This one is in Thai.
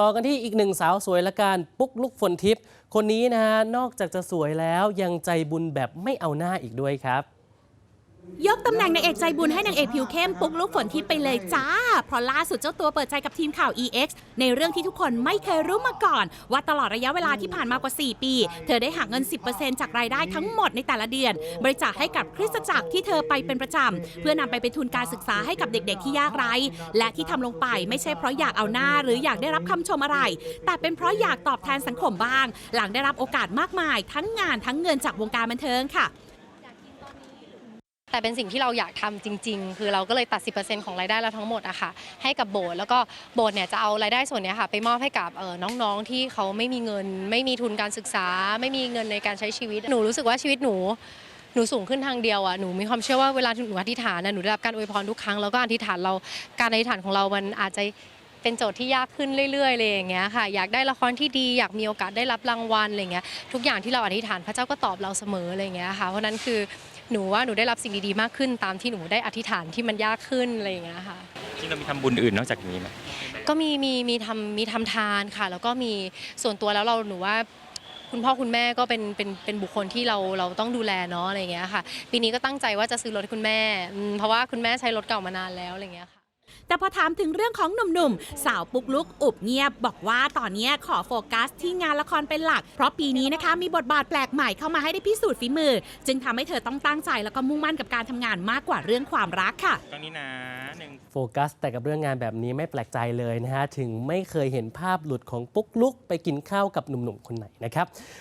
ต่อกันที่อีกหนึ่งสาวสวยละกันปุ๊กลุกฝนทิพย์คนนี้นะฮะนอกจากจะสวยแล้วยังใจบุญแบบไม่เอาหน้าอีกด้วยครับ ยกตำแหน่งนางเอกใจบุญให้นางเอกผิวเข้มปุ๊กลุกฝนทิพย์ไปเลยจ้า เพราะล่าสุดเจ้าตัวเปิดใจกับทีมข่าว EX ในเรื่องที่ทุกคนไม่เคยรู้มาก่อน ว่าตลอดระยะเวลาที่ผ่านมากว่า 4 ปี เธอได้หักเงิน 10%จากรายได้ทั้งหมดในแต่ละเดือน บริจาคให้กับคริสตจักรที่เธอไปเป็นประจำ เพื่อนำไปเป็นทุนการศึกษาให้กับเด็กๆที่ยากไร้ และที่ทำลงไปไม่ใช่เพราะอยากเอาหน้าหรืออยากได้รับคำชมอะไร แต่เป็นเพราะอยากตอบแทนสังคมบ้าง หลังได้รับโอกาสมากมาย ทั้งงานทั้งเงินจากวงการบันเทิงค่ะ แต่เป็นสิ่งที่เราอยากทำจริง ๆ คือเราก็เลยตัด 10%ของรายได้เราทั้งหมดอะค่ะให้กับโบสถ์แล้วก็โบสถ์เนี่ยจะเอารายได้ส่วนนี้ค่ะไปมอบให้กับเออน้องๆที่เขาไม่มีเงิน ไม่มีทุนการศึกษา ไม่มีเงินในการใช้ชีวิตหนูรู้สึกว่าชีวิตหนูหนูสูงขึ้นทางเดียวอะหนูมีความเชื่อว่าเวลาหนูอธิษฐานนะหนูได้รับการอวยพรทุกครั้ง แล้วก็อธิษฐานเรา การอธิษฐานของเรา มันอาจจะเป็นโจทย์ที่ยากขึ้นเรื่อยๆเลยอย่างเงี้ยค่ะ อยากได้ละครที่ดี อยากมีโอกาสได้รับรางวัลอะไรเงี้ย ทุกอย่างที่เราอธิษฐานพระเจ้าก็ตอบเราเสมออะไรเงี้ยค่ะ เพราะนั้นคือ หนูว่าหนูได้รับสิ่งดีๆมากขึ้น ตามที่หนูได้อธิษฐานที่มันยากขึ้นอะไรอย่างเงี้ยค่ะ ที่เรามีทำบุญอื่นนอกจากนี้ไหมก็มีมีมีทำมีทำทานค่ะ แล้วก็มีส่วนตัวแล้วเราหนูว่าคุณพ่อคุณแม่ก็เป็นเป็นเป็นบุคคลที่เราเราต้องดูแลเนาะอะไรอย่างเงี้ยค่ะ ปีนี้ก็ตั้งใจว่าจะซื้อรถให้คุณแม่อืมเพราะว่าคุณแม่ใช้รถเก่ามานานแล้วอะไรอย่างเงี้ยค่ะ แต่พอถามถึงเรื่องของหนุ่มๆ สาวปุ๊กลุกอุบเงียบ บอกว่าตอนนี้ขอโฟกัสที่งานละครเป็นหลัก เพราะปีนี้นะคะมีบทบาทแปลกใหม่เข้ามาให้ได้พิสูจน์ฝีมือ จึงทำให้เธอต้องตั้งใจแล้วก็มุ่งมั่นกับการทำงานมากกว่าเรื่องความรักค่ะตรงนี้นะหนึ่งโฟกัสแต่กับเรื่องงานแบบนี้ไม่แปลกใจเลยนะฮะถึงไม่เคยเห็นภาพหลุดของปุ๊กลุกไปกินข้าวกับหนุ่มๆคนไหนนะครับ